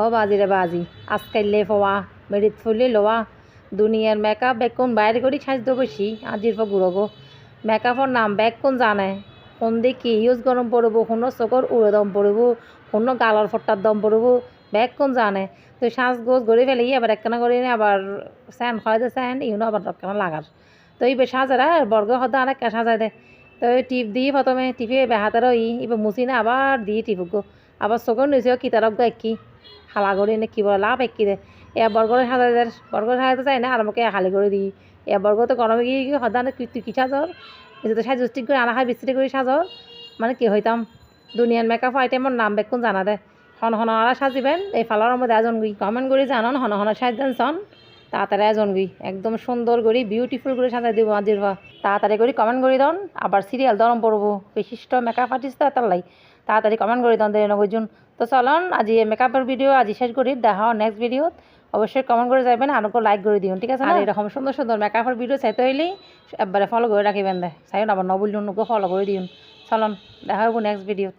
ও বাজি রে বাজি। আজকাইলে ফোয়া মেরিত ফুলি লোয়া। দুনিয়ার মেকআপ বেকুন বাইরে করি সাজতে বসি? আজির পর গুড়ো মেকআপর নাম বেকুন জানে? কোন দেখি ইউজ গরম পড়ব? কোনো চকুর উড়ে দম পড়ব? কোনো গালর ফটার দম পড়ব? বেকুন জানে? তো সাজ গোজ গড়ে ফেলে আবার একখানা করে আবার স্যান দে স্যান ইউনো আবার একখানা লাগার। তো এই সাজারা, বর্গ হতে আর একটা সাজাই দে। তো টিপ দিয়ে প্রথমে, টিপে বেহাতার ই এবার মুছি না আবার দিয়ে টিপুক গো। আবার চকুর নিচেও কিতারক গো একই। হালা করে এনে কি বলে, লাভ একই দে এ বর্গরে সাজাতে দে বর্গরে সাজাতে চাই না আর আমাকে হালি করে দিই এ বর্গ তো গরমে গিয়ে গিয়ে সদান তুই কি সাজর এই তো সাজ স্টিক করে আনা খাই বিস্তিরি করে সাজর মানে কি হইতাম দুনিয়ার মেকআপ আইটেমর নাম বেকুন জানা দেয় হন হন আর সাজিবেন এই ফালার মধ্যে এজন কমেন্ট করে জানান, হন হন সাজ সন তাড়াতাড়ি এজন গুই একদম সুন্দর করে বিউটিফুল করে সাজাই দিব আজির ভা তাড়াতাড়ি করে কমেন্ট করে দন আবার সিরিয়াল দরম পড়ব বিশিষ্ট মেকআপ আর্টিস্ট তার লাই তাড়াতাড়ি কমেন্ট করে দন দেরি নগরজন তো চলন, আজি মেকআপের ভিডিও আজি শেষ করি। দেখা নেক্সট ভিডিও অবশ্যই কমেন্ট করে যাবেন, আর লাইক করে দিন ঠিক আছে আর এরকম সুন্দর সুন্দর মেকআপের ভিডিও চাইতে হইলেই একবারে ফলো করে রাখিবেন দে। চাই আবার নবুল ফলো করে দিন চলন, দেখা হব নেক্সট ভিডিও